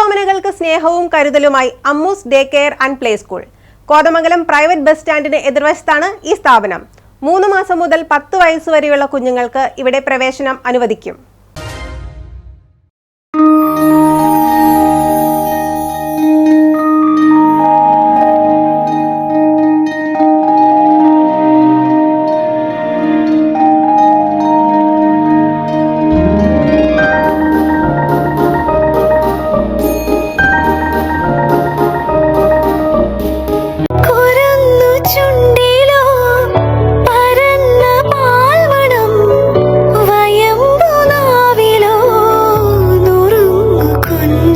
പിഞ്ചോമനകൾക്ക് സ്നേഹവും കരുതലുമായി Ammus day care and play school. Kothamangalam private bus സ്റ്റാൻഡിന് എതിർവശത്താണ് ഈ സ്ഥാപനം. മൂന്ന് മാസം മുതൽ പത്ത് വയസ്സ് വരെയുള്ള കുഞ്ഞുങ്ങൾക്ക് ഇവിടെ പ്രവേശനം അനുവദിക്കും.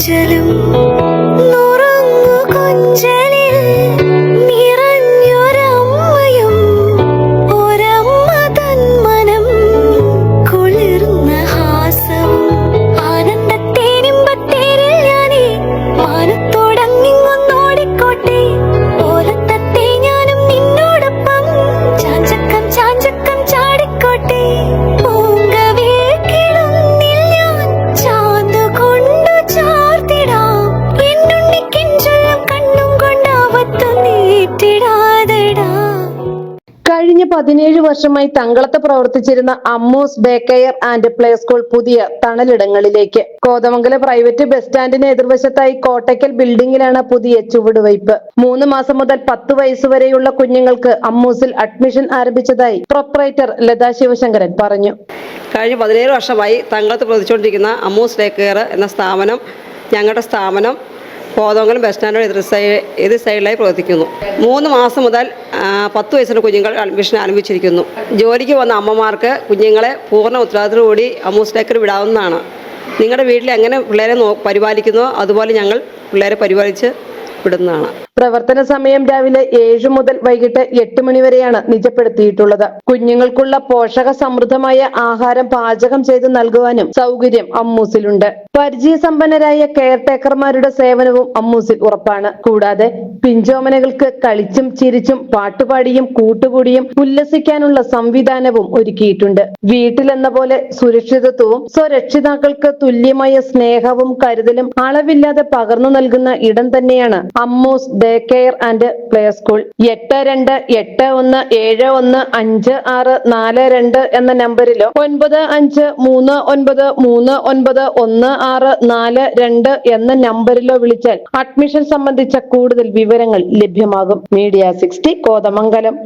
街流 കഴിഞ്ഞ പതിനേഴ് വർഷമായി തങ്കളത്ത് പ്രവർത്തിച്ചിരുന്ന അമ്മൂസ് ബേക്കയർ ആൻഡ് പ്ലേ സ്കൂൾ പുതിയ തണലിടങ്ങളിലേക്ക്. കോതമംഗല പ്രൈവറ്റ് ബസ് സ്റ്റാൻഡിന് എതിർവശത്തായി കോട്ടയ്ക്കൽ ബിൽഡിംഗിലാണ് പുതിയ ചുവടുവയ്പ്. മൂന്ന് മാസം മുതൽ പത്ത് വയസ്സ് വരെയുള്ള കുഞ്ഞുങ്ങൾക്ക് അമ്മൂസിൽ അഡ്മിഷൻ ആരംഭിച്ചതായി പ്രൊപ്പറേറ്റർ ലതാ ശിവശങ്കരൻ പറഞ്ഞു. കഴിഞ്ഞ പതിനേഴ് വർഷമായി തങ്ങളത്ത് പ്രവർത്തിച്ചുകൊണ്ടിരിക്കുന്ന അമ്മൂസ് ബേക്കയർ എന്ന സ്ഥാപനം ഞങ്ങളുടെ സ്ഥാപനം കോതമംഗലം ബസ് സ്റ്റാൻഡും എതിർ സൈഡ് എതിർ സൈഡിലായി പ്രവർത്തിക്കുന്നു. മൂന്ന് മാസം മുതൽ പത്ത് വയസ്സിന് കുഞ്ഞുങ്ങൾ അഡ്മിഷൻ ആരംഭിച്ചിരിക്കുന്നു. ജോലിക്ക് വന്ന അമ്മമാർക്ക് കുഞ്ഞുങ്ങളെ പൂർണ ഉത്തരവാദിത്തത്തോടുകൂടി കൂടി അമൂസ്റ്റേക്കർ വിടാവുന്നതാണ്. നിങ്ങളുടെ വീട്ടിൽ എങ്ങനെ പിള്ളേരെ നോ പരിപാലിക്കുന്നോ അതുപോലെ ഞങ്ങൾ പിള്ളേരെ പരിപാലിച്ച് വിടുന്നതാണ്. പ്രവർത്തന സമയം രാവിലെ ഏഴു മുതൽ വൈകിട്ട് എട്ട് മണി വരെയാണ് നിജപ്പെടുത്തിയിട്ടുള്ളത്. കുഞ്ഞുങ്ങൾക്കുള്ള പോഷക സമൃദ്ധമായ ആഹാരം പാചകം ചെയ്ത് നൽകുവാനും സൗകര്യം അമ്മൂസിലുണ്ട്. പരിചയസമ്പന്നരായ കെയർ ടേക്കർമാരുടെ സേവനവും അമ്മൂസിൽ ഉറപ്പാണ്. കൂടാതെ പിഞ്ചോമനകൾക്ക് കളിച്ചും ചിരിച്ചും പാട്ടുപാടിയും കൂട്ടുകൂടിയും ഉല്ലസിക്കാനുള്ള സംവിധാനവും ഒരുക്കിയിട്ടുണ്ട്. വീട്ടിലെന്ന പോലെ സുരക്ഷിതത്വവും സ്വരക്ഷിതാക്കൾക്ക് തുല്യമായ സ്നേഹവും കരുതലും അളവില്ലാതെ പകർന്നു നൽകുന്ന ഇടം തന്നെയാണ് Ammu's day care and play school. എട്ട് രണ്ട് എട്ട് ഒന്ന് ഏഴ് ഒന്ന് അഞ്ച് ആറ് നാല് രണ്ട് എന്ന നമ്പറിലോ ഒൻപത് അഞ്ച് മൂന്ന് ഒൻപത് മൂന്ന് ഒൻപത് ഒന്ന് ആറ് നാല് രണ്ട് എന്ന നമ്പറിലോ വിളിച്ചാൽ അഡ്മിഷൻ സംബന്ധിച്ച കൂടുതൽ വിവരങ്ങൾ ലഭ്യമാകും. Media sixty Kothamangalam.